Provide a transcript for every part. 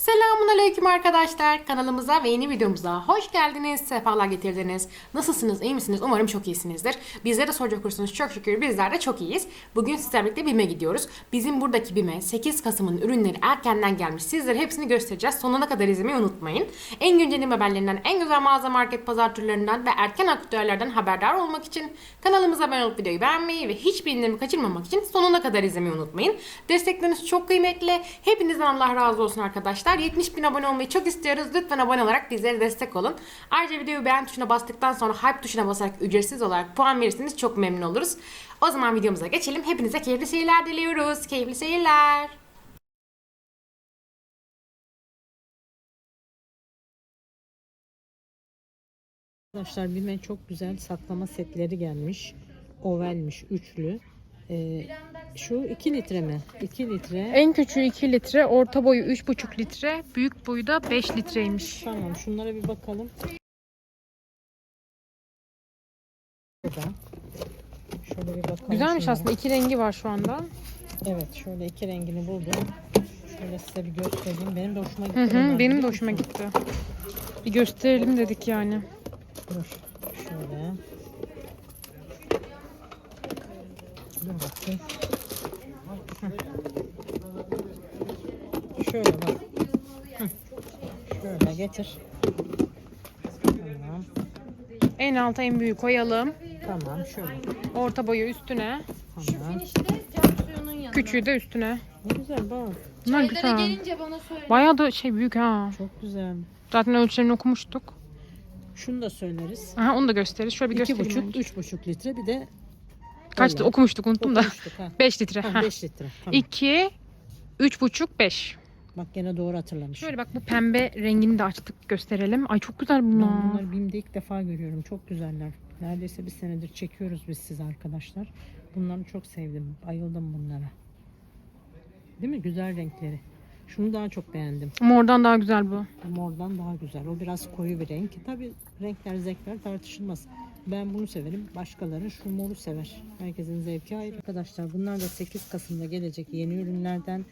Selamun Aleyküm arkadaşlar. Kanalımıza ve yeni videomuza hoş geldiniz. Sefalar getirdiniz. Nasılsınız? iyi misiniz? Umarım çok iyisinizdir. Bizlere de soracak olursanız çok şükür bizler de çok iyiyiz. Bugün sizlerle birlikte BİM'e gidiyoruz. Bizim buradaki BİM'e 8 Kasım'ın ürünleri erkenden gelmiş. Sizlere hepsini göstereceğiz. Sonuna kadar izlemeyi unutmayın. En güncel haberlerinden, en güzel mağaza market pazar türlerinden ve erken aktüellerden haberdar olmak için kanalımıza abone olup videoyu beğenmeyi ve hiçbir indirimi kaçırmamak için sonuna kadar izlemeyi unutmayın. Destekleriniz çok kıymetli. Hepinizden Allah razı olsun arkadaşlar. 70 bin abone olmayı çok istiyoruz. Lütfen abone olarak bizlere destek olun. Ayrıca videoyu beğen tuşuna bastıktan sonra hype tuşuna basarak ücretsiz olarak puan verirseniz çok memnun oluruz. O zaman videomuza geçelim. Hepinize keyifli seyirler diliyoruz. Keyifli seyirler. Arkadaşlar BİM'e çok güzel saklama setleri gelmiş. Ovalmiş, üçlü. Ee, şu 2 litre mi? 2 litre. En küçüğü 2 litre, orta boyu 3,5 litre, büyük boyu da 5 litreymiş. Tamam şunlara bir bakalım. Burada. Şöyle bir bakalım. Güzelmiş şunlara. aslında. iki rengi var şu anda. Evet şöyle iki rengini buldum. Şöyle size bir göstereyim. Benim de hoşuma gitti. Hı hı, benim de hoşuma gitti. Bir gösterelim dedik yani. Dur. Şöyle. Dur bakayım. Şöyle bak. Şöyle getir. Tamam. En alta en büyük koyalım. Tamam şöyle. Orta boyu üstüne. Tamam. Küçüğü de üstüne. Ne güzel bak. Bunlar güzel. Bayağı da şey büyük ha. Çok güzel. Zaten ölçülerini okumuştuk. Şunu da söyleriz. Aha, onu da gösteririz. Şöyle bir İki göstereyim. buçuk, önce. üç buçuk litre bir de Kaçtı okumuştuk unuttum da. okumuştuk ha. 5 litre. Ha, Ha. beş litre. Tamam. 2, 3,5, 5. Bak gene doğru hatırlamış. Şöyle bak bu pembe rengini de açtık gösterelim. Ay çok güzel Ben bunlar. bunları BİM'de ilk defa görüyorum. Çok güzeller. Neredeyse bir senedir çekiyoruz biz siz arkadaşlar. Bunları çok sevdim. Bayıldım bunlara. Değil mi? Güzel renkleri. Şunu daha çok beğendim. Mordan daha güzel bu. Mordan daha güzel. O biraz koyu bir renk. Tabi renkler zevkler tartışılmaz. Ben bunu severim. Başkaları şu moru sever. Herkesin zevki ayrı. Arkadaşlar bunlar da 8 Kasım'da gelecek yeni ürünlerden.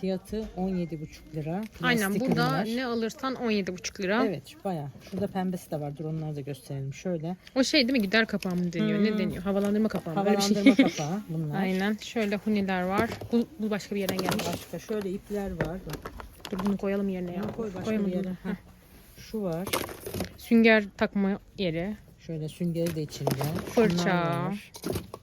Fiyatı 17,5 lira. Aynen burada ürünler. ne alırsan 17,5 lira. Evet bayağı. Şurada pembesi de vardır. Onları da gösterelim. Şöyle. O şey değil mi gider kapağı mı deniyor? Ne Hmm. deniyor? Havalandırma kapağı mı? Bir Havalandırma şey. kapağı bunlar. Aynen. Şöyle huniler var. Bu, bu başka bir yerden gelmiş. Başka şöyle ipler var. Bak. Dur bunu koyalım yerine ya. Bunu koy başka bir Koyamadım yere. da. Heh. Şu var. Sünger takma yeri. Şöyle süngeri de içinde. Fırça. Var.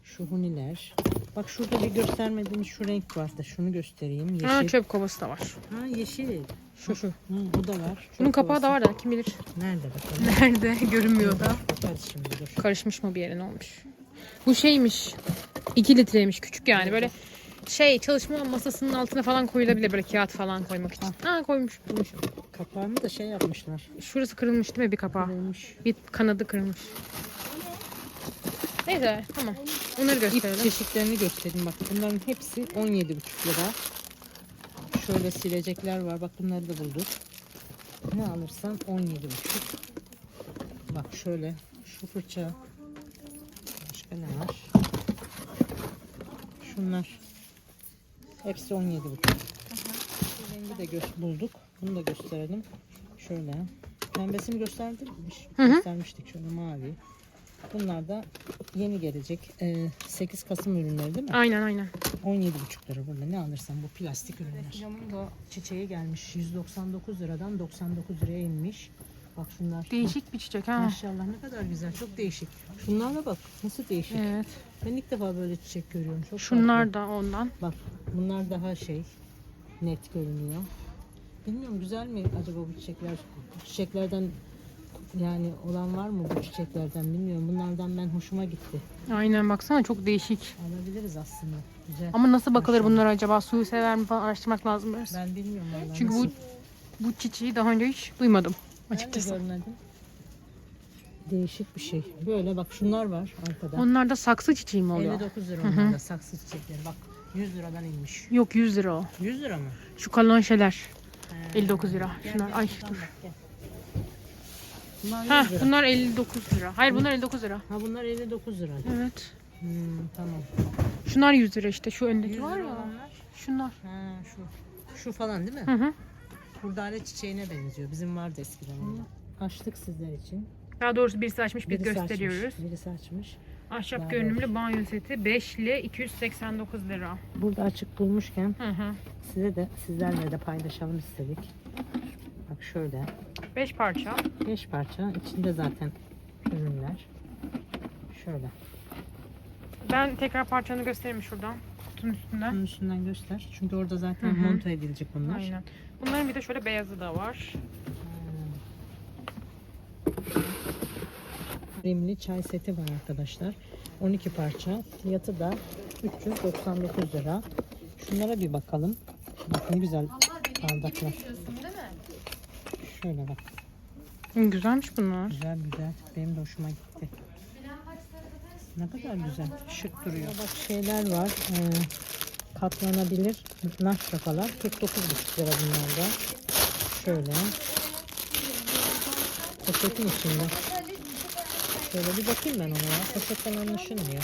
Şu huniler. Bak şurada bir göstermediğimiz şu renk var da şunu göstereyim. Yeşil. Ha çöp kovası da var. Ha yeşil. Şu şu. Hı, bu da var. Bunun Çok kapağı da havası. var da kim bilir. Nerede bakalım? Nerede? Görünmüyor da. Karışmış mı bir yere ne olmuş? Bu şeymiş. 2 litreymiş küçük yani böyle şey çalışma masasının altına falan koyulabilir böyle kağıt falan koymak için. Ha koymuş bulmuş. Kapağını da şey yapmışlar. Şurası kırılmış değil mi bir kapağı? Kırılmış. Bir kanadı kırılmış. Neyse tamam. Onları İp gösterelim. çeşitlerini göstereyim bak. Bunların hepsi 17,5 lira. Şöyle silecekler var. Bak bunları da bulduk. Ne alırsan 17,5. Bak şöyle şu fırça. Başka ne var? Şunlar. Hepsi 17,5. Bu rengi de gö- bulduk. Bunu da gösterelim. Şöyle. Pembesini gösterdik. Hı hı. Göstermiştik şöyle mavi. Bunlar da yeni gelecek. Ee, 8 Kasım ürünleri değil mi? Aynen aynen. 17,5 lira burada. Ne alırsan bu plastik ürünler. Camın da çiçeği gelmiş. 199 liradan 99 liraya inmiş. Bak şunlar. Değişik bir çiçek ha. Maşallah ne kadar güzel. Çok değişik. Şunlara bak. Nasıl değişik. Evet. Ben ilk defa böyle çiçek görüyorum. Çok Şunlar farklı. da ondan. Bak bunlar daha şey net görünüyor. Bilmiyorum güzel mi acaba bu çiçekler? Bu çiçeklerden yani olan var mı bu çiçeklerden bilmiyorum. Bunlardan ben hoşuma gitti. Aynen baksana çok değişik. Alabiliriz aslında. Güzel. Ama nasıl bakılır Maşallah. bunlar acaba? Suyu sever mi falan araştırmak lazım biraz. Ben bilmiyorum. Çünkü bu nasıl. bu çiçeği daha önce hiç duymadım Ben de açıkçası. görmedim. Değişik bir şey. Böyle bak şunlar var arkada. Onlar da saksı çiçeği mi oluyor? 59 lira onlar da saksı çiçekleri. Bak 100 liradan inmiş. Yok 100 lira o. 100 lira mı? Şu kalonşeler. He. 59 lira. Gel, Şunlar gel, ay dur. bak, gel. Bunlar Ha 100 lira. bunlar 59 lira. Hayır bunlar 59 lira. Ha bunlar 59 lira. Evet. Hmm, tamam. Şunlar 100 lira işte şu 100 öndeki var lira ya. olanlar. Şunlar. Ha şu. Şu falan değil mi? Hı hı. Kurdale çiçeğine benziyor. Bizim vardı eskiden ondan. Açtık sizler için. Daha doğrusu birisi açmış Birisi gösteriyoruz. Açmış, birisi açmış. Ahşap Daha görünümlü banyo seti 5 ile 289 lira. Burada açık bulmuşken Hı hı. size de sizlerle de paylaşalım istedik. Bak şöyle 5 parça. 5 parça içinde zaten ürünler. Şöyle. Ben tekrar parçanı göstereyim şuradan. Kutunun üstünde. Bunun üstünden göster. Çünkü orada zaten Hı hı. monta edilecek bunlar. Aynen. Bunların bir de şöyle beyazı da var. Rimli çay seti var arkadaşlar. 12 parça. Fiyatı da 399 lira. Şunlara bir bakalım. Bak ne güzel bardaklar. Şöyle bak. Güzelmiş bunlar. Güzel güzel. Benim de hoşuma gitti. Ne kadar güzel. Şık duruyor. Bak şeyler var. Ee, katlanabilir naş kafalar. 49,5 lira bunlar da. Şöyle. Poşetin içinde. Şöyle bir bakayım ben ona ya. Poşetten anlaşılmıyor.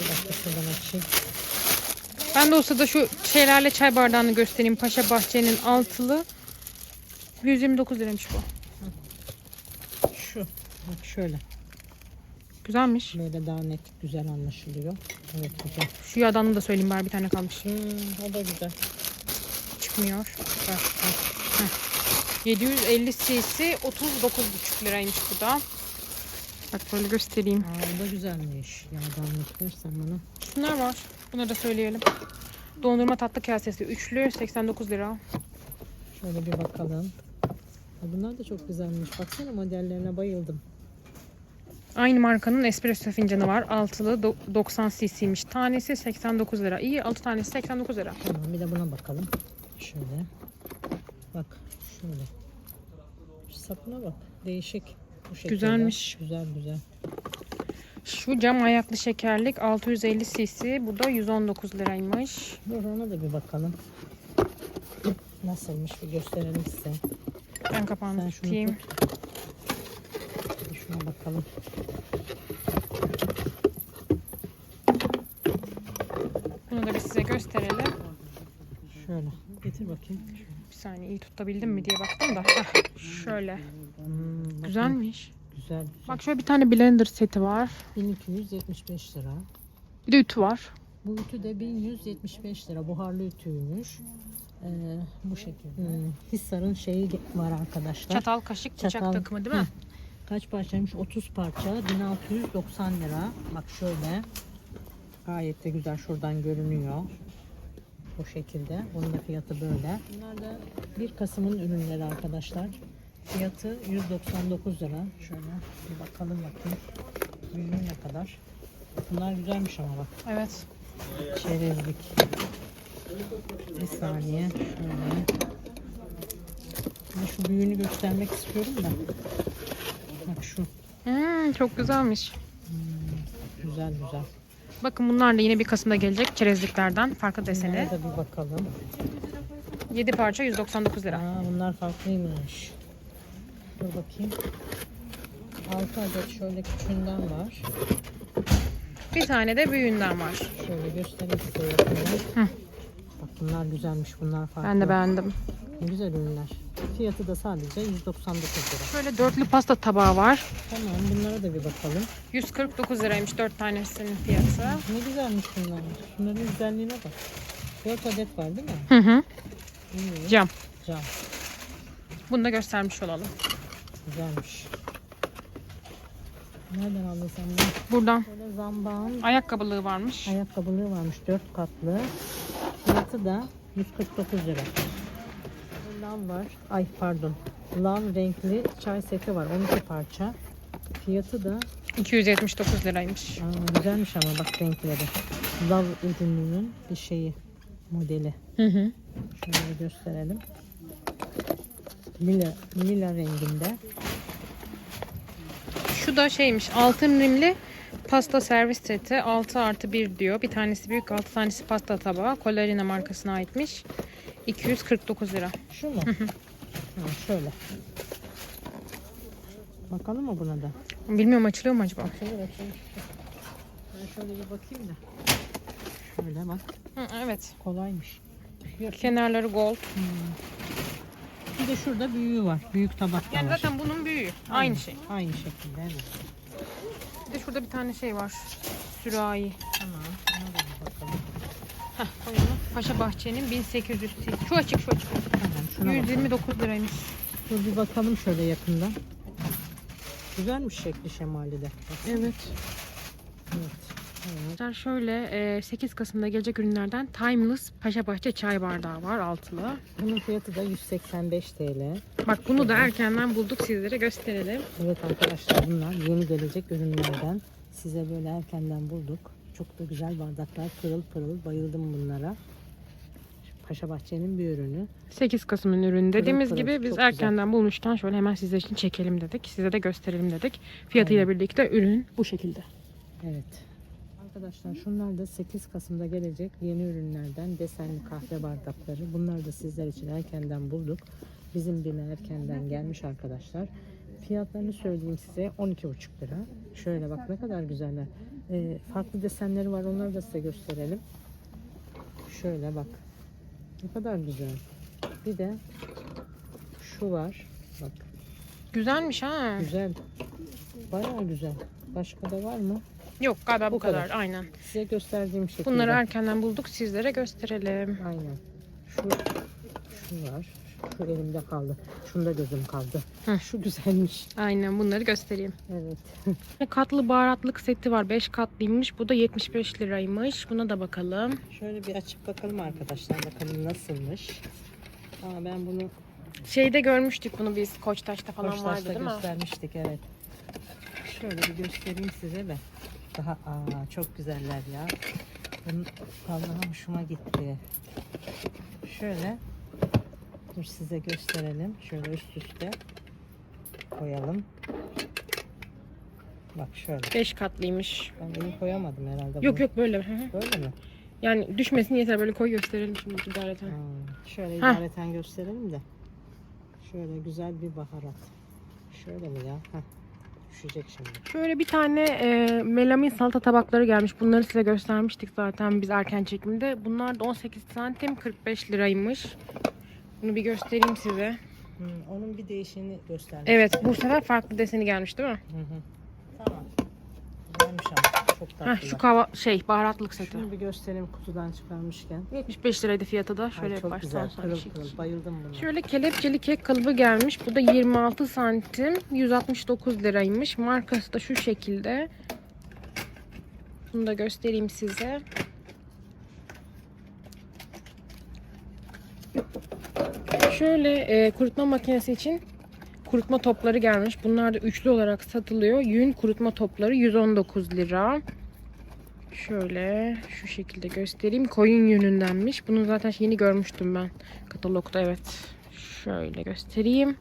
Bir dakika şuradan açayım. Ben de o sırada şu şeylerle çay bardağını göstereyim. Paşa Bahçe'nin altılı. 129 liraymış bu. Bak şöyle. Güzelmiş. Böyle daha net güzel anlaşılıyor. Evet güzel. Şu yadanı da söyleyeyim bari bir tane kalmış. Hmm, o da güzel. Çıkmıyor. Bak, bak. 750 cc 39,5 liraymış bu da. Bak böyle göstereyim. Aa, o da güzelmiş. Yağdanlık versen bana. Şunlar var. Bunları da söyleyelim. Dondurma tatlı kasesi üçlü 89 lira. Şöyle bir bakalım. Bunlar da çok güzelmiş. Baksana modellerine bayıldım. Aynı markanın espresso fincanı var. Altılı do- 90 cc'ymiş. Tanesi 89 lira. İyi 6 tanesi 89 lira. Tamam bir de buna bakalım. Şöyle. Bak şöyle. Şu sapına bak. Değişik. Bu şekilde. Güzelmiş. Güzel güzel. Şu cam ayaklı şekerlik 650 cc. Bu da 119 liraymış. Dur ona da bir bakalım. Nasılmış bir gösterelim size. Ben kapağını Sen şunu tutayım. tut. Şuna bakalım. Bunu da bir size gösterelim. Şöyle. Getir bakayım. Bir saniye iyi tutabildim mi diye baktım da. Heh, şöyle. Hmm. Güzelmiş. Güzel. güzel. Bak şöyle bir tane blender seti var. 1275 lira. Bir de ütü var. Bu ütü de 1175 lira. Buharlı ütüymüş. Ee, bu şekilde. Hmm, Hissar'ın şeyi var arkadaşlar. Çatal, kaşık, bıçak Çatal. takımı değil mi? Hı. Kaç parçaymış? 30 parça. 1690 lira. Bak şöyle. Gayet de güzel şuradan görünüyor. Bu şekilde. Bunun da fiyatı böyle. Bunlar da 1 Kasım'ın ürünleri arkadaşlar. Fiyatı 199 lira. Şöyle bir bakalım bakayım. Büyüğü ne kadar? Bunlar güzelmiş ama bak. Evet. Çerezlik. Bir saniye. Şöyle. Ben şu büyüğünü göstermek istiyorum da. Şu. Hmm, çok güzelmiş. Güzel güzel. Bakın bunlar da yine bir Kasım'da gelecek çerezliklerden. Farklı deseni. Bunlara da bir bakalım. 7 parça 199 lira. Aa, bunlar farklıymış. Dur bakayım. 6 adet şöyle küçüğünden var. Bir tane de büyüğünden var. Şöyle göstereyim size yakından. Bak bunlar güzelmiş. Bunlar farklı. Ben de beğendim. Ne güzel ürünler. Fiyatı da sadece 199 lira. Şöyle dörtlü pasta tabağı var. Tamam bunlara da bir bakalım. 149 liraymış 4 tanesinin fiyatı. Ne güzelmiş bunlar. Şunların güzelliğine bak. 4 adet var değil mi? Hı hı. İyi. Cam. Cam. Bunu da göstermiş olalım. Güzelmiş. Nereden aldın sen bunu? Buradan Böyle zambağın ayakkabılığı varmış. ayakkabılığı varmış. 4 katlı. Fiyatı da 149 lira. Lav var. Ay pardon. Lav renkli çay seti var. 12 parça. Fiyatı da 279 liraymış. aa, güzelmiş ama bak renkleri. Lav ürününün bir şeyi. Modeli. Hı hı. Şöyle gösterelim. Lila, lila renginde. Şu da şeymiş altın rimli pasta servis seti 6 artı 1 diyor. Bir tanesi büyük 6 tanesi pasta tabağı. Collarina markasına aitmiş. 249 lira. Şu mu? ha, şöyle. Bakalım mı buna da? Bilmiyorum açılıyor mu acaba? Açılır açılır. Ben şöyle bir bakayım da. Şöyle bak. Hı, evet. Kolaymış. Yok. Kenarları gold. Bir de şurada büyüğü var. Büyük tabak da Yani var. zaten bunun büyüğü. Aynı şey. Aynı şekilde evet. Bir de şurada bir tane şey var. Sürahi. Tamam. Ona da bir bakalım. Heh, tamam. Paşa Bahçe'nin 1800 cc. Şu açık şu açık. Şuna bakalım. 129 liraymış. Dur bir bakalım şöyle yakından. Güzelmiş şekli şemali de. Evet. Evet. Arkadaşlar şöyle e, 8 Kasım'da gelecek ürünlerden Timeless Paşa Bahçe çay bardağı var altılı. Bunun fiyatı da 185 TL. Bak bunu da erkenden bulduk sizlere gösterelim. Evet arkadaşlar bunlar yeni gelecek ürünlerden. Size böyle erkenden bulduk. Çok da güzel bardaklar pırıl pırıl. Bayıldım bunlara. Paşa Bahçe'nin bir ürünü. 8 Kasım'ın ürünü. Dediğimiz pırıl, gibi biz çok güzel. erkenden bulmuştan şöyle hemen sizler için çekelim dedik. Size de gösterelim dedik. Fiyatıyla birlikte ürün bu şekilde. Evet. Arkadaşlar şunlar da 8 Kasım'da gelecek yeni ürünlerden desenli kahve bardakları. Bunlar da sizler için erkenden bulduk. Bizim bile erkenden gelmiş arkadaşlar. Fiyatlarını söyleyeyim size 12,5 lira. Şöyle bak ne kadar güzeller. Ee, farklı desenleri var onları da size gösterelim. Şöyle bak. Ne kadar güzel. Bir de şu var. Bak Güzelmiş ha. güzel. Bayağı güzel. Başka da var mı? Yok galiba bu, Bu kadar. kadar. Aynen. Size gösterdiğim şekilde. Bunları erkenden bulduk sizlere gösterelim. Aynen. Şu, şu var. Şu elimde kaldı. Şunda gözüm kaldı. Hı. Şu güzelmiş. Aynen bunları göstereyim. Evet. Katlı baharatlık seti var. 5 katlıymış. Bu da 75 liraymış. Buna da bakalım. Şöyle bir açıp bakalım arkadaşlar. Bakalım nasılmış. Aa, ben bunu Şeyde görmüştük bunu biz Koçtaş'ta falan vardı Koçtaş'ta değil mi? göstermiştik. Evet. Şöyle bir göstereyim size de. Daha aa, çok güzeller ya. Bunun vallahi hoşuma gitti. Şöyle dur size gösterelim. Şöyle üst üste koyalım. Bak şöyle. 5 katlıymış. Ben iyi koyamadım herhalde. Yok bunu. yok böyle. Böyle mi? Yani düşmesin yeter böyle koy gösterelim şimdi idareten. Ha, şöyle Heh. idareten gösterelim de. Şöyle güzel bir baharat. Şöyle mi ya? Heh. Düşecek şimdi. Şöyle bir tane e, melamin salata tabakları gelmiş. Bunları size göstermiştik zaten biz erken çekimde. Bunlar da 18 santim 45 liraymış. Bunu bir göstereyim size. Hı, onun bir değişini göstermiş. Evet bu sefer farklı deseni gelmiş değil mi? Hı hı. Tamam. Güzelmiş ama. Çok tatlı. Heh, şu kava şey baharatlık seti. Şunu bir göstereyim kutudan çıkarmışken. 75 liraydı fiyatı da. Ay, Şöyle çok baştan güzel. Pırıl çekeyim. pırıl. Bayıldım buna. Şöyle kelepçeli kek kalıbı gelmiş. Bu da 26 santim. 169 liraymış. Markası da şu şekilde. Bunu da göstereyim size. Şöyle e, kurutma makinesi için kurutma topları gelmiş. Bunlar da üçlü olarak satılıyor. Yün kurutma topları 119 lira. Şöyle şu şekilde göstereyim. Koyun yünündenmiş. Bunu zaten yeni görmüştüm ben katalogda evet. Şöyle göstereyim.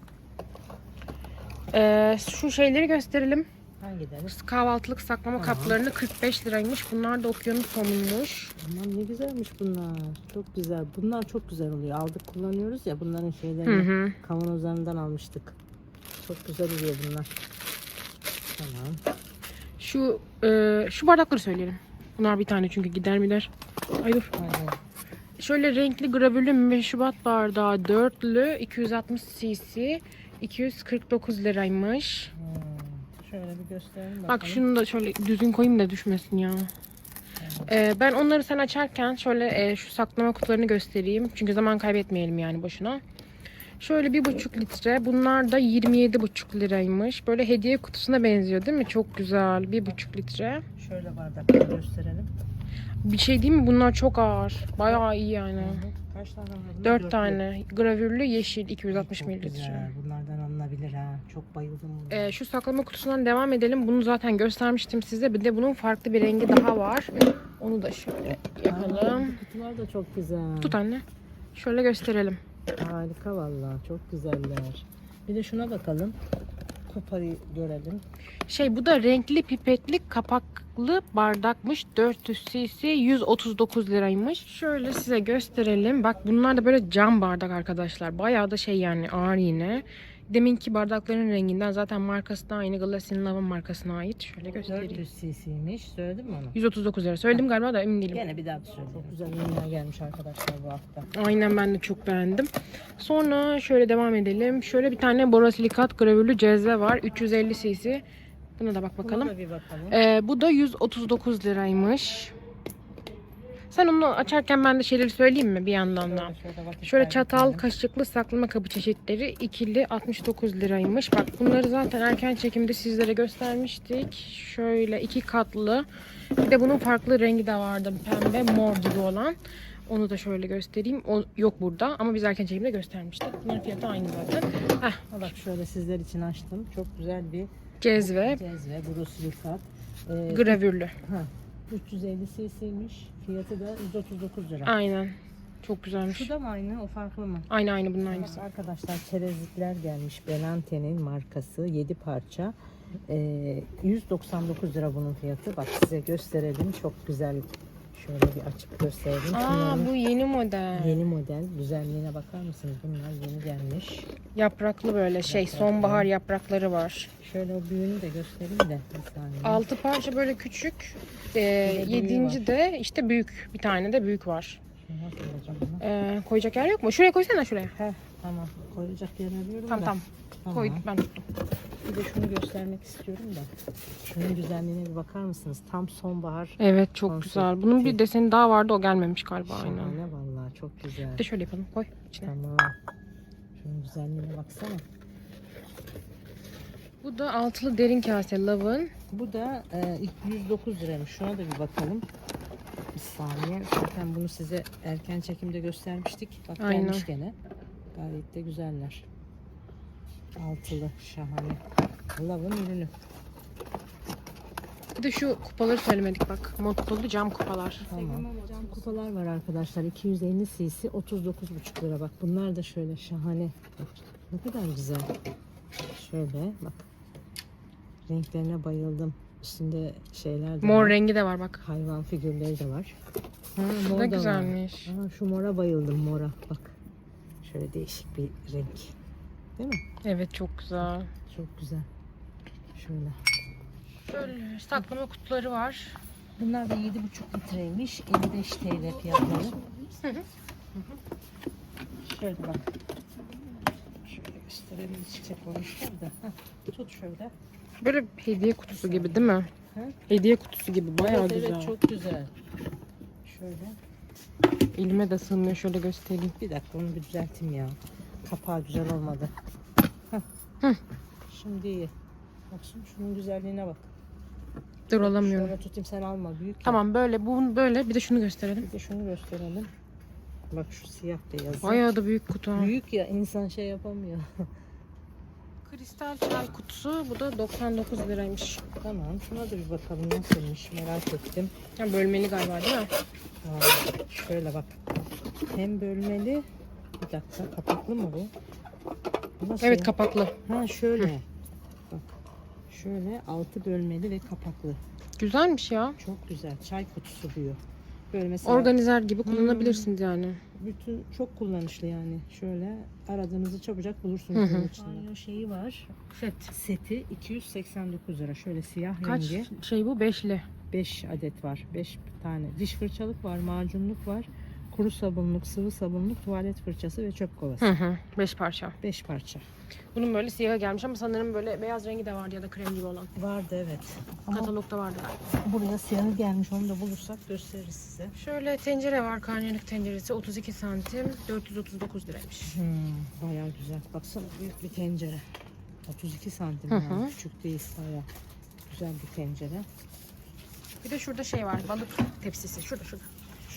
Ee, şu şeyleri gösterelim. Hangileri? Kahvaltılık saklama Tamam. kaplarını 45 liraymış. Bunlar da okyanus somuymuş. Aman ne güzelmiş bunlar. Çok güzel. Bunlar çok güzel oluyor. Aldık kullanıyoruz ya bunların Hı şeylerini hı. kavanozlarından almıştık. Çok güzel oluyor bunlar. Tamam. Şu e, şu bardakları söyleyelim. Bunlar bir tane çünkü gider mi der. Ay dur. Aynen. Şöyle renkli gravürlü meşrubat bardağı dörtlü 260 cc 249 liraymış. Hmm. Şöyle bir gösterelim bakalım. Bak şunu da şöyle düzgün koyayım da düşmesin ya. Ee, ben onları sen açarken şöyle e, şu saklama kutularını göstereyim. Çünkü zaman kaybetmeyelim yani boşuna. Şöyle bir buçuk litre. Bunlar da 27 buçuk liraymış. Böyle hediye kutusuna benziyor değil mi? Çok güzel. Bir buçuk litre. Şöyle bardakları gösterelim. Bir şey değil mi? Bunlar çok ağır. Bayağı iyi yani. Kaç tane? Dört Dörtlü. tane. Gravürlü yeşil 260 Çok mililitre. Bunlardan alınabilir ha. Çok bayıldım. Ee, şu saklama kutusundan devam edelim. Bunu zaten göstermiştim size. Bir de bunun farklı bir rengi daha var. Onu da şöyle yapalım. Aa, kutular da çok güzel. Tut anne. Şöyle gösterelim. Harika vallahi. Çok güzeller. Bir de şuna bakalım. Kupayı görelim. Şey bu da renkli pipetli kapaklı bardakmış. 400 cc 139 liraymış. Şöyle size gösterelim. Bak bunlar da böyle cam bardak arkadaşlar. Bayağı da şey yani ağır yine. Deminki bardakların renginden zaten markası da aynı Glass in Love'ın markasına ait. Şöyle göstereyim. 400 cc'ymiş. Söyledim mi onu? 139 lira. Söyledim galiba da emin değilim. Gene bir daha söyle. Çok güzel ürünler gelmiş arkadaşlar bu hafta. Aynen ben de çok beğendim. Sonra şöyle devam edelim. Şöyle bir tane borosilikat gravürlü cezve var. 350 cc. Buna da bak bakalım. Buna da bir bakalım. Ee, bu da 139 liraymış. Sen onu açarken ben de şeyleri söyleyeyim mi bir yandan da? Şöyle, çatal, kaşıklı saklama kabı çeşitleri ikili 69 liraymış. Bak bunları zaten erken çekimde sizlere göstermiştik. Şöyle iki katlı. Bir de bunun farklı rengi de vardı. Pembe, mor gibi olan. Onu da şöyle göstereyim. O yok burada ama biz erken çekimde göstermiştik. Bunların fiyatı aynı zaten. Heh, bak şöyle sizler için açtım. Çok güzel bir cezve, cezve, borosilikat. Ee, gravürlü. ha, 350 cc'ymiş. Fiyatı da 139 lira. Aynen. Çok güzelmiş. Şu da mı aynı? O farklı mı? Aynı aynı bunun aynısı. arkadaşlar çerezlikler gelmiş. Belante'nin markası 7 parça. Ee, 199 lira bunun fiyatı. Bak size gösterelim. Çok güzel. Şöyle bir açıp gösterelim. Aa Şunların bu yeni model. Yeni model. Güzelliğine bakar mısınız? Bunlar yeni gelmiş. Yapraklı böyle şey sonbahar yaprakları var. Şöyle o büyüğünü de göstereyim de. Bir saniye. Altı parça böyle küçük. Ee, büyüğü yedinci var. de işte büyük. Bir tane de büyük var. Nasıl? Ee, koyacak yer yok mu? Şuraya koysana şuraya. Heh, tamam. Koyacak yer arıyorum Tamam da. tamam. Tamam. Koy ben tuttum. Bir de şunu göstermek istiyorum da. Şunun güzelliğine bir bakar mısınız? Tam sonbahar. Evet çok Konsept güzel. Bunun bir deseni daha vardı o gelmemiş galiba aynen. Şahane vallahi çok güzel. Bir de şöyle yapalım koy içine. Tamam. Şunun güzelliğine baksana. Bu da altılı derin kase lavın. Bu da e, ilk 109 liraymış. Şuna da bir bakalım. Bir saniye. Zaten bunu size erken çekimde göstermiştik. Bak Aynen. gelmiş gene. Gayet de güzeller. Altılı. Şahane. Lavın ürünü. Bir de şu kupaları söylemedik bak. Mottolu cam kupalar. Tamam. Cam kupalar var arkadaşlar. 250 cc 39,5 lira. Bak bunlar da şöyle şahane. Bak, ne kadar güzel. Şöyle bak. Renklerine bayıldım. Üstünde şeyler de Mor var. rengi de var bak. Hayvan figürleri de var. Ha, mor da da var. güzelmiş. Aa, şu mora bayıldım mora. Bak. Şöyle değişik bir renk. Değil mi? Evet çok güzel. Çok güzel. Şöyle. Şöyle saklama kutuları var. Bunlar da 7,5 litreymiş. 55 TL fiyatları. Şöyle bak. Şöyle gösterelim çiçek olmuşlar da. Heh, Tut şöyle. Böyle hediye kutusu gibi değil mi? Hı? Hediye kutusu gibi bayağı evet, güzel. Evet çok güzel. Şöyle. Elime de sığmıyor şöyle göstereyim. Bir dakika onu bir düzelteyim ya. Kapağı güzel olmadı. Heh. Hı. Şimdi iyi. Bak şimdi şunun güzelliğine bak. Dur alamıyorum. Şöyle tutayım sen alma büyük. ya. Tamam böyle bu böyle bir de şunu gösterelim. Bir de şunu gösterelim. Bak şu siyah beyazı. Bayağı da büyük kutu. Büyük ya insan şey yapamıyor. Kristal çay kutusu bu da 99 liraymış. tamam şuna da bir bakalım nasılmış merak ettim. Ya bölmeli galiba değil mi? Aa, şöyle bak. Hem bölmeli. Bir dakika kapaklı mı bu? Bu Nasıl Evet ya? kapaklı. Ha şöyle. Bak. Şöyle altı bölmeli ve kapaklı. Güzelmiş ya. Çok güzel. Çay kutusu diyor. Böyle mesela Organizer gibi kullanabilirsiniz yani. bütün çok kullanışlı yani. Şöyle aradığınızı çabucak bulursunuz hı. bunun içinde. Banyo şeyi var. Set. Seti 289 lira. Şöyle siyah Kaç rengi. şey bu? Beşli. 5 adet var. 5 tane. Diş fırçalık var, macunluk var. Kuru sabunluk, sıvı sabunluk, tuvalet fırçası ve çöp Hı kovası. hı. Beş parça. 5 parça. Bunun böyle siyahı gelmiş ama sanırım böyle beyaz rengi de vardı ya da krem gibi olan. Vardı evet. Ama Katalogda vardı. buraya siyahı gelmiş. Onu da bulursak gösteririz size. Şöyle tencere var. Karnıyarık tenceresi 32 santim. 439 liraymış. Hmm, bayağı güzel. Baksana büyük bir tencere. 32 santim Hı yani. hı. Küçük değil bayağı. Güzel bir tencere. Bir de şurada şey var. Balık tepsisi. Şurada şurada.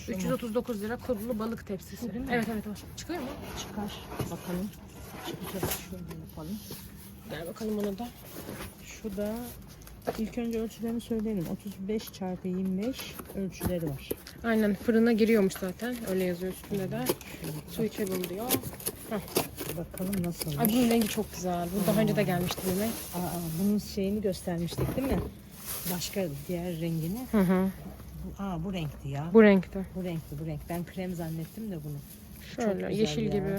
Şu mu? 339 lira kodlu balık tepsisi. Değil mi? Evet evet var. Çıkıyor mu? çıkar. Bakalım. Çıkacak. Şöyle yapalım. Gel bakalım ona da. Şu da ilk önce ölçülerini söyleyelim. 35 çarpı 25 ölçüleri var. Aynen fırına giriyormuş zaten. Öyle yazıyor üstünde de. Su diyor. bir bakalım nasıl. Ay bunun rengi çok güzel. Bu daha önce de gelmişti yine. Aa, bunun şeyini göstermiştik değil mi? Başka diğer rengini. Hı hı. Bu- Aa bu renkti ya. Bu renkte. Bu renkti bu renk. Ben krem zannettim de bunu. Şöyle güzel yeşil ya. gibi.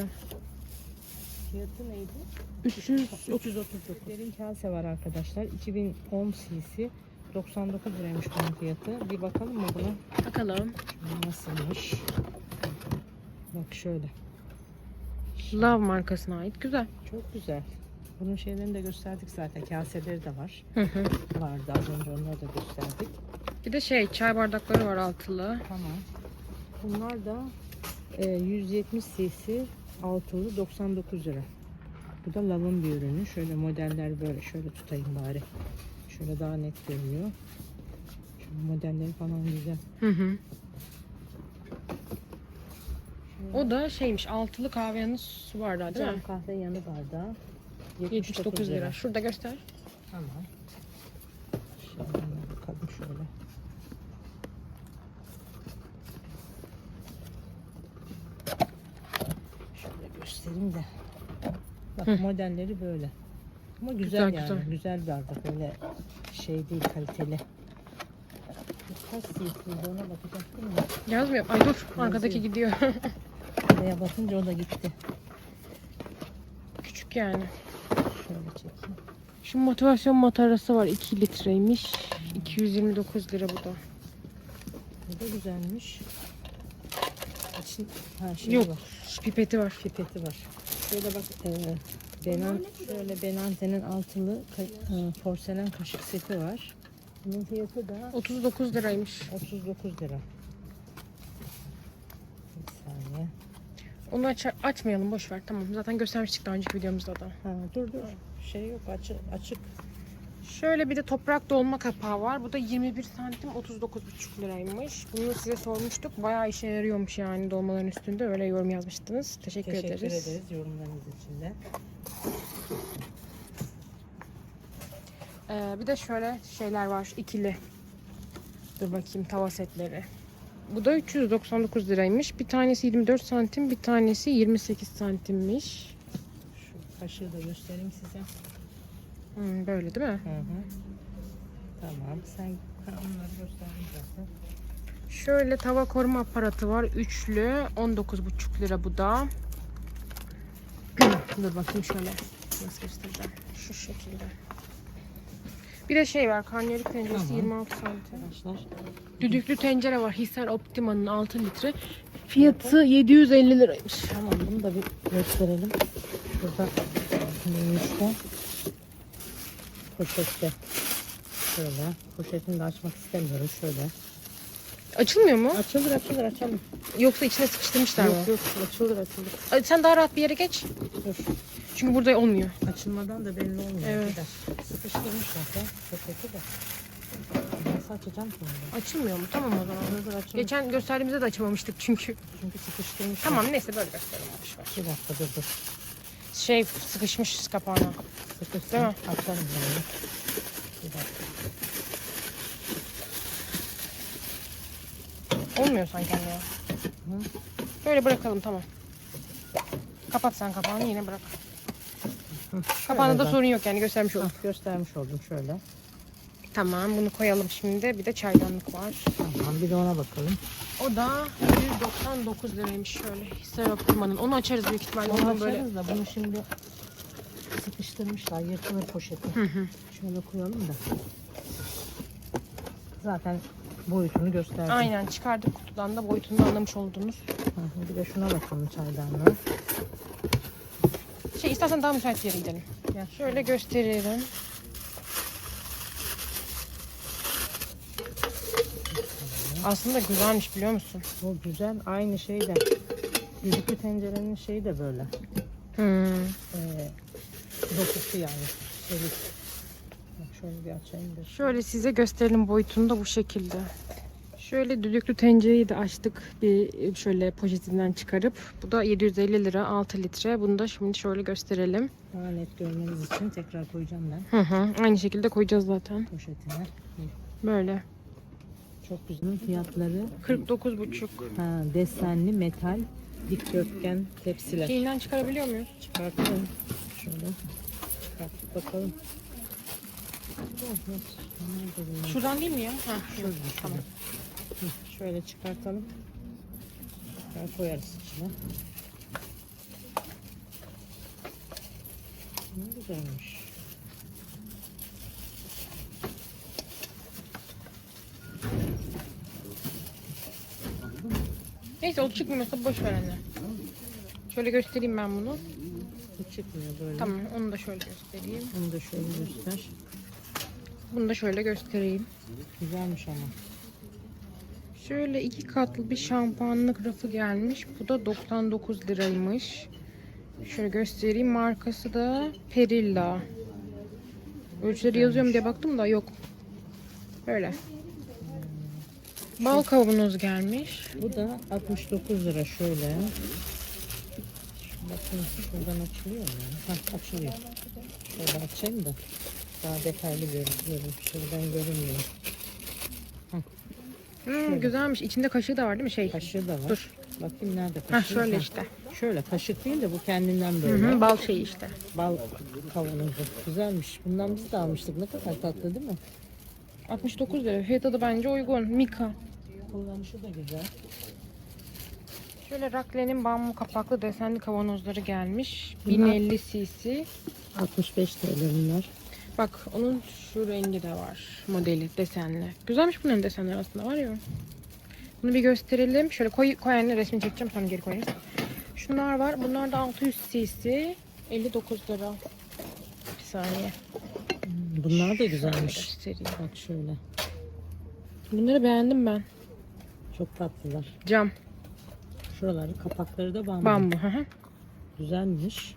Fiyatı neydi? 300 339. Derin kase var arkadaşlar. 2010 cc. 99 liraymış bunun fiyatı. Bir bakalım mı buna? bakalım. Nasılmış? Bak şöyle. Love markasına ait. Güzel. Çok güzel. Bunun şeylerini de gösterdik zaten. Kaseleri de var. Hı hı. Vardı az önce onları da gösterdik. Bir de şey çay bardakları var altılı. Tamam. Bunlar da e, 170 cc altılı 99 lira. Bu da lavın bir ürünü. Şöyle modeller böyle. Şöyle tutayım bari. Şöyle daha net görünüyor. Şu modelleri falan güzel. Hı hı. O da şeymiş altılı kahvenin su bardağı değil mi? Cam kahve yanı bardağı. 79 lira. Şurada göster. Tamam. Şöyle bakalım şöyle. Şöyle göstereyim de. Bak Hı. modelleri böyle. Ama güzel, Güzel, yani. güzel. Güzel. bir bardak. Öyle şey değil kaliteli. Kaç cc'ydi ona bakacaktım mı? Yazmıyor. Ay dur. Arkadaki gidiyor. Oraya basınca o da gitti. Küçük yani. Şöyle çekeyim. Şu motivasyon matarası var. 2 litreymiş. 229 lira bu da. Bu da güzelmiş. İçin, ha şey Yok. var. Pipeti var. pipeti var. Şöyle bak e, Benan, şöyle Benante'nin altılı ka- e, porselen kaşık seti var. Bunun fiyatı da 39 liraymış. 39 lira. Bir saniye. Onu aç açmayalım boş ver. Tamam. Zaten göstermiştik daha önceki videomuzda da. Ha, dur dur. Şey yok açık. açık. Şöyle bir de toprak dolma kapağı var. Bu da 21 santim 39,5 liraymış. Bunu size sormuştuk. Bayağı işe yarıyormuş yani dolmaların üstünde. Öyle yorum yazmıştınız. Teşekkür, Teşekkür ederiz. ederiz yorumlarınız için de. Ee, bir de şöyle şeyler var. ikili. Dur bakayım tava setleri. Bu da 399 liraymış. Bir tanesi 24 santim, bir tanesi 28 santimmiş. Şu kaşığı da göstereyim size. Hmm, böyle değil mi? Hı hı. Tamam. Sen onları zaten. Şöyle tava koruma aparatı var. Üçlü. 19,5 lira bu da. Dur bakayım şöyle. Nasıl göstereceğim? Şu şekilde. Bir de şey var. Karnıyarık tenceresi Tamam. 26 santim. Arkadaşlar Düdüklü tencere var. Hisar Optima'nın 6 litre. Fiyatı 750 liraymış. Tamam bunu da bir gösterelim. Şurada neymiş bu? Poşette. Şöyle. Poşetini de açmak istemiyorum. Şöyle. Açılmıyor mu? Açılır açılır açalım. Yoksa içine sıkıştırmışlar mı? Yok yok açılır açılır. Ay, Sen daha rahat bir yere geç. Dur. Çünkü burada olmuyor. Açılmadan da belli olmuyor. Evet. Bir dakika. Sıkıştırmışlar da poşeti de. Nasıl açacağım ki onu? Açılmıyor mu? Tamam o zaman. Dur açılır. Geçen gösterdiğimizde de açamamıştık çünkü. Çünkü sıkıştırmışlar. Tamam neyse böyle gösterelim. Bir dakika dur dur. Şey sıkışmış kapağına. Sıkışsın. Değil mi? Açalım bunu. Bir dakika. Olmuyor sanki anne ya. Böyle bırakalım tamam. Kapat sen kapağını yine bırak. Kapağında da Şöyle sorun yok yani göstermiş oldum. Göstermiş oldum şöyle. Tamam bunu koyalım şimdi. Bir de çaydanlık var. Tamam bir de ona bakalım. O da 199 liraymış şöyle. Hisar Optima'nın. Onu açarız büyük ihtimalle. Onu Onu böyle. açarız da bunu şimdi sıkıştırmışlar. Yırtılır poşeti. Hı hı. Şöyle koyalım da. Zaten boyutunu gösterdim. Aynen çıkardık kutudan da boyutunu anlamış oldunuz. Hı hı, Bir de şuna bakalım çaydanlığa. Şey istersen daha müsait bir yere gidelim. Gel. Şöyle gösterelim. Aslında güzelmiş biliyor musun? Bu güzel. Aynı şey de. Düdüklü tencerenin şeyi de böyle. Hmm. Ee, dokusu yani. Bak şöyle bir açayım da. Şöyle size gösterelim boyutunu da bu şekilde. Şöyle düdüklü tencereyi de açtık bir şöyle poşetinden çıkarıp. Bu da 750 lira 6 litre. Bunu da şimdi şöyle gösterelim. Daha net görmeniz için tekrar koyacağım ben Hı hı. Aynı şekilde koyacağız zaten. poşetine. Böyle. Çok güzel. Fiyatları 49,5. ha, desenli metal dikdörtgen tepsiler. Şeyinden çıkarabiliyor muyuz? Çıkartalım. Şöyle. Bakalım. Şuradan değil mi ya? Ha, Şurada, Tamam. Hı, Şöyle çıkartalım. Tekrar koyarız içine. güzelmiş. Neyse o çıkmıyorsa boş ver anne. Şöyle göstereyim ben bunu. Çıkmıyor böyle. Tamam onu da şöyle göstereyim. Onu da şöyle göster. Bunu da şöyle göstereyim. Güzelmiş ama. Şöyle iki katlı bir şampuanlık rafı gelmiş. Bu da 99 liraymış. Şöyle göstereyim. Markası da Perilla. Ölçüleri yazıyor mu diye baktım da yok. Böyle. Bal kavanoz gelmiş. Bu da 69 lira şöyle. Bakın şuradan açılıyor mu? Hah açılıyor. Şöyle açayım da daha detaylı görüyorum. Şuradan görünmüyor. Hmm, güzelmiş. İçinde kaşığı da var değil mi şey? Kaşığı da var. Dur. Bakayım nerede Ha kaşığı? şöyle Ha, işte. Şöyle kaşık değil de bu kendinden Hı böyle. hı, bal şeyi işte. Bal kavanozu. Güzelmiş. Bundan biz de almıştık. Ne kadar tatlı değil mi? 69 lira. Fiyatı da bence uygun. Mika. Kullanışı da güzel. Şöyle Rakle'nin bambu kapaklı desenli kavanozları gelmiş. Bunlar- 1050 cc. 65 TL bunlar. Bak onun şu rengi de var. Modeli desenli. Güzelmiş bunların desenleri aslında var ya. Bunu bir gösterelim. Şöyle koy, koy anne resmini çekeceğim sonra geri koyarız. Şunlar var. Bunlar da 600 cc. 59 lira. Bir saniye. Bunlar da Şöyle güzelmiş. göstereyim. Bak şöyle. Bunları beğendim ben. Çok tatlılar. Cam. Şuraları kapakları da bambu. Bambu. hı hı. Güzelmiş.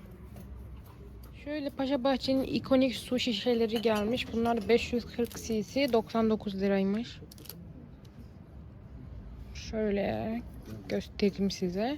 Şöyle Paşa Bahçe'nin ikonik su şişeleri gelmiş. Bunlar da 540 cc 99 liraymış. Şöyle göstereyim size.